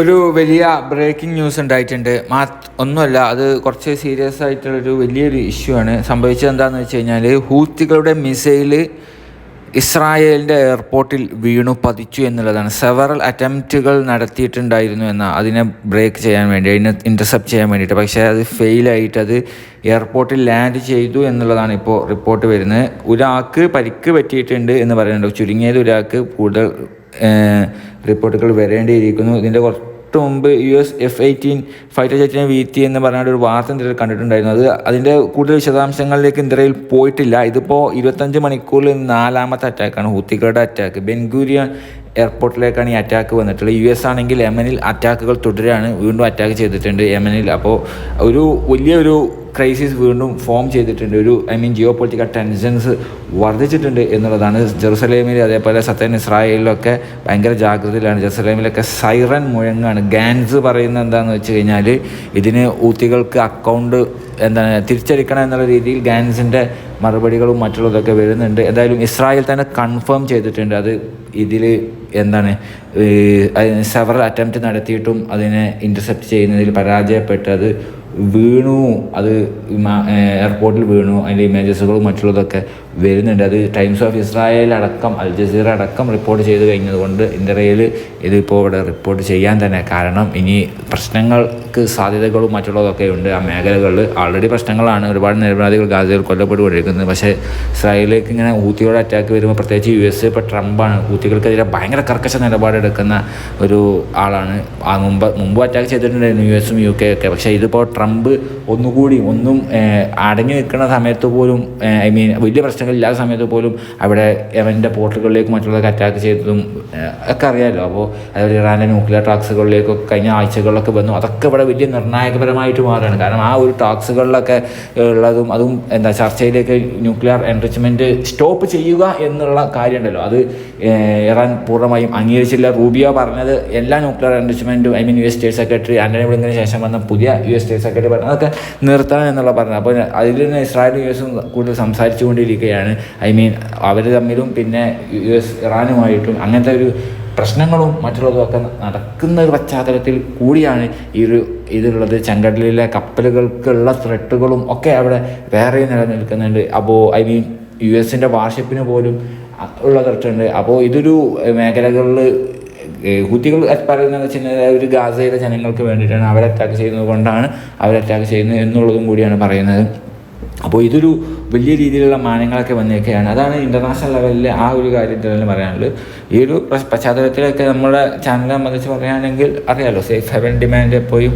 ഒരു വലിയ breaking news ഉണ്ടായിട്ടുണ്ട്. മാ ഒന്നുമല്ല അത് കുറച്ച് സീരിയസ് ആയിട്ടുള്ളൊരു വലിയൊരു ഇഷ്യൂ ആണ്. സംഭവിച്ചത് എന്താണെന്ന് വെച്ച് കഴിഞ്ഞാൽ ഹൂത്തികളുടെ മിസൈൽ ഇസ്രായേലിന്റെ എയർപോർട്ടിൽ വീണു പതിച്ചു എന്നുള്ളതാണ്. സെവറൽ അറ്റംപ്റ്റുകൾ നടത്തിയിട്ടുണ്ടായിരുന്നു എന്ന അതിനെ ബ്രേക്ക് ചെയ്യാൻ വേണ്ടി അതിനെ ഇന്റർസെപ്റ്റ് ചെയ്യാൻ വേണ്ടിയിട്ട്. പക്ഷേ അത് ഫെയിലായിട്ട് അത് എയർപോർട്ടിൽ ലാൻഡ് ചെയ്തു എന്നുള്ളതാണ് ഇപ്പോൾ റിപ്പോർട്ട് വരുന്നത്. ഒരാൾക്ക് പരിക്ക് പറ്റിയിട്ടുണ്ട് എന്ന് പറയുന്നുണ്ട്. ചുരുങ്ങിയത് ഒരാൾക്ക് കൂടുതൽ റിപ്പോർട്ടുകൾ വരേണ്ടിയിരിക്കുന്നു. ഇതിന്റെ കുറച്ച് മുമ്പ് U S F eighteen fighter ജെറ്റിനെ വീഴ്ത്തി എന്ന് പറഞ്ഞ ഒരു വാർത്ത ഇന്ത്യയിൽ കണ്ടിട്ടുണ്ടായിരുന്നു. അത് അതിന്റെ കൂടുതൽ വിശദാംശങ്ങളിലേക്ക് ഇന്ത്യയിൽ പോയിട്ടില്ല. ഇതിപ്പോൾ ഇരുപത്തഞ്ച് മണിക്കൂറിൽ നാലാമത്തെ അറ്റാക്കാണ് ഹൂത്തികളുടെ അറ്റാക്ക് ബെൻഗൂരിയൻ എയർപോർട്ടിലേക്കാണ് ഈ അറ്റാക്ക് വന്നിട്ടുള്ളത്. യു എസ് ആണെങ്കിൽ യമനിൽ അറ്റാക്കുകൾ തുടരുകയാണ് വീണ്ടും അറ്റാക്ക് ചെയ്തിട്ടുണ്ട് യമനിൽ അപ്പോൾ ഒരു വലിയൊരു ക്രൈസിസ് വീണ്ടും ഫോം ചെയ്തിട്ടുണ്ട്. ഒരു I mean geopolitical tensions വർദ്ധിച്ചിട്ടുണ്ട് എന്നുള്ളതാണ്. ജെറുസലേമിൽ അതേപോലെ സത്യൻ ഇസ്രായേലിലൊക്കെ ഭയങ്കര ജാഗ്രതയിലാണ്. ജെറുസലേമിലൊക്കെ സൈറൻ മുഴങ്ങാണ്. ഗാൻസ് പറയുന്നത് എന്താണെന്ന് വെച്ച് കഴിഞ്ഞാൽ ഇതിന് ഊത്തികൾക്ക് അക്കൗണ്ട് എന്താണ് തിരിച്ചടിക്കണം എന്നുള്ള രീതിയിൽ ഗാൻസിന്റെ മറുപടികളും മറ്റുള്ളതൊക്കെ വരുന്നുണ്ട്. എന്തായാലും ഇസ്രായേൽ തന്നെ കൺഫേം ചെയ്തിട്ടുണ്ട്. അത് ഇതിൽ എന്താണ് സെവറൽ അറ്റംപ്റ്റ് നടത്തിയിട്ടും അതിനെ ഇന്റർസെപ്റ്റ് ചെയ്യുന്നതിൽ പരാജയപ്പെട്ട് അത് വീണു. അത് എയർപോർട്ടിൽ വീണു. അതിന്റെ ഇമേജസുകളും മറ്റുള്ളതൊക്കെ വരുന്നുണ്ട്. അത് ടൈംസ് ഓഫ് ഇസ്രായേൽ അടക്കം അൽ ജസീറ അടക്കം റിപ്പോർട്ട് ചെയ്ത് കഴിഞ്ഞതുകൊണ്ട് ഇന്ത്യയിൽ ഇതിപ്പോൾ ഇവിടെ റിപ്പോർട്ട് ചെയ്യാൻ തന്നെ കാരണം ഇനി പ്രശ്നങ്ങൾക്ക് സാധ്യതകളും മറ്റുള്ളതൊക്കെ ഉണ്ട്. ആ മേഖലകളിൽ ആൾറെഡി പ്രശ്നങ്ങളാണ്. ഒരുപാട് നിരപരാധികൾ ഗാസയിൽ കൊല്ലപ്പെട്ടുകൊണ്ടിരിക്കുന്നത്. പക്ഷേ ഇസ്രായേലിലേക്ക് ഇങ്ങനെ ഊത്തിയോടെ അറ്റാക്ക് വരുമ്പോൾ പ്രത്യേകിച്ച് യു എസ് ഇപ്പോൾ ട്രംപാണ്. ഊത്തികൾക്കെതിരെ ഭയങ്കര കർക്കശ നിലപാടെടുക്കുന്ന ഒരു ആളാണ്. ആ മുമ്പ് മുമ്പ് അറ്റാക്ക് ചെയ്തിട്ടുണ്ടായിരുന്നു യു എസും യു കെ ഒക്കെ. പക്ഷേ ഇതിപ്പോൾ ട്രംപ് ഒന്നുകൂടി ഒന്നും അടങ്ങി നിൽക്കുന്ന സമയത്ത് പോലും ഐ മീൻ വലിയ പ്രശ്നങ്ങളില്ലാത്ത സമയത്ത് പോലും അവിടെ യമന്റെ പോർട്ടലുകളിലേക്ക് മറ്റുള്ളവർക്ക് അറ്റാക്ക് ചെയ്തതും ഒക്കെ അറിയാമല്ലോ അപ്പോൾ അതുപോലെ ഇറാന്റെ ന്യൂക്ലിയർ ടാക്സുകളിലേക്കൊക്കെ കഴിഞ്ഞ ആഴ്ചകളിലൊക്കെ വന്നു. അതൊക്കെ ഇവിടെ വലിയ നിർണായകപരമായിട്ട് മാറുകയാണ് കാരണം ആ ഒരു ടാക്സുകളിലൊക്കെ ഉള്ളതും അതും എന്താ ചർച്ചയിലേക്ക് ന്യൂക്ലിയർ എൻറിച്ച്മെന്റ് സ്റ്റോപ്പ് ചെയ്യുക എന്നുള്ള കാര്യമുണ്ടല്ലോ. അത് ഇറാൻ പൂർണമായും അംഗീകരിച്ചില്ല. റൂബിയോ പറഞ്ഞത് എല്ലാ nuclear എൻറിച്ച്മെന്റും I mean U S state secretary Antony ബ്ലിങ്കിന് ശേഷം വന്ന പുതിയ യു എസ് സ്റ്റേറ്റ് സെക്രട്ടറി പറഞ്ഞു അതൊക്കെ നിർത്തണം എന്നുള്ള പറഞ്ഞത്. അപ്പോൾ അതിൽ നിന്ന് ഇസ്രായേലും യു എസും കൂടുതൽ സംസാരിച്ചു കൊണ്ടിരിക്കുകയാണ് ഐ മീൻ അവർ തമ്മിലും പിന്നെ യു എസ് ഇറാനുമായിട്ടും അങ്ങനത്തെ ഒരു പ്രശ്നങ്ങളും മറ്റുള്ളതും ഒക്കെ നടക്കുന്ന ഒരു പശ്ചാത്തലത്തിൽ കൂടിയാണ് ഈ ഒരു ഇതിലുള്ളത്. ചെങ്കടലിലെ കപ്പലുകൾക്കുള്ള ത്രെട്ടുകളും ഒക്കെ അവിടെ വേറെ നിലനിൽക്കുന്നുണ്ട്. അപ്പോൾ ഐ മീൻ യു എസിന്റെ വാർഷിപ്പിന് പോലും ഉള്ള ത്രെട്ടുണ്ട് അപ്പോൾ ഇതൊരു മേഖലകളിൽ ഹുത്തികൾ പറയുന്നത് വെച്ചാൽ ഒരു ഗാസയിലെ ജനങ്ങൾക്ക് വേണ്ടിയിട്ടാണ് അവരെ അറ്റാക്ക് ചെയ്യുന്നത് കൊണ്ടാണ് അവരെ അറ്റാക്ക് ചെയ്യുന്നത് എന്നുള്ളതും കൂടിയാണ് പറയുന്നത്. അപ്പോൾ ഇതൊരു വലിയ രീതിയിലുള്ള മാനങ്ങളൊക്കെ വന്നിരിക്കുകയാണ് അതാണ് ഇന്റർനാഷണൽ ലെവലിൽ ആ ഒരു കാര്യത്തിൽ തന്നെ പറയാനുള്ളത്. ഈ ഒരു പശ്ചാത്തലത്തിലൊക്കെ നമ്മുടെ ചാനലിനെ സംബന്ധിച്ച് പറയുകയാണെങ്കിൽ അറിയാമല്ലോ സേഫ് ഹെവൻ ഡിമാൻഡ് എപ്പോഴും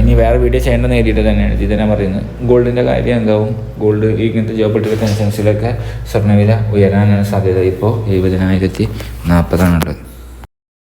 ഇനി വേറെ വീഡിയോ ചെയ്യേണ്ട നേരിട്ട് തന്നെയാണ്. ഇത് തന്നെ പറയുന്നത്. ഗോൾഡിന്റെ കാര്യം എന്താവും? ഗോൾഡ് ഇങ്ങനത്തെ ജോബ് പൊളിറ്റിക്കൽ ടെൻഷൻസിലൊക്കെ സ്വർണവില ഉയരാനാണ് സാധ്യത. ഇപ്പോൾ എഴുപതിനായിരത്തി നാൽപ്പതാണുള്ളത്.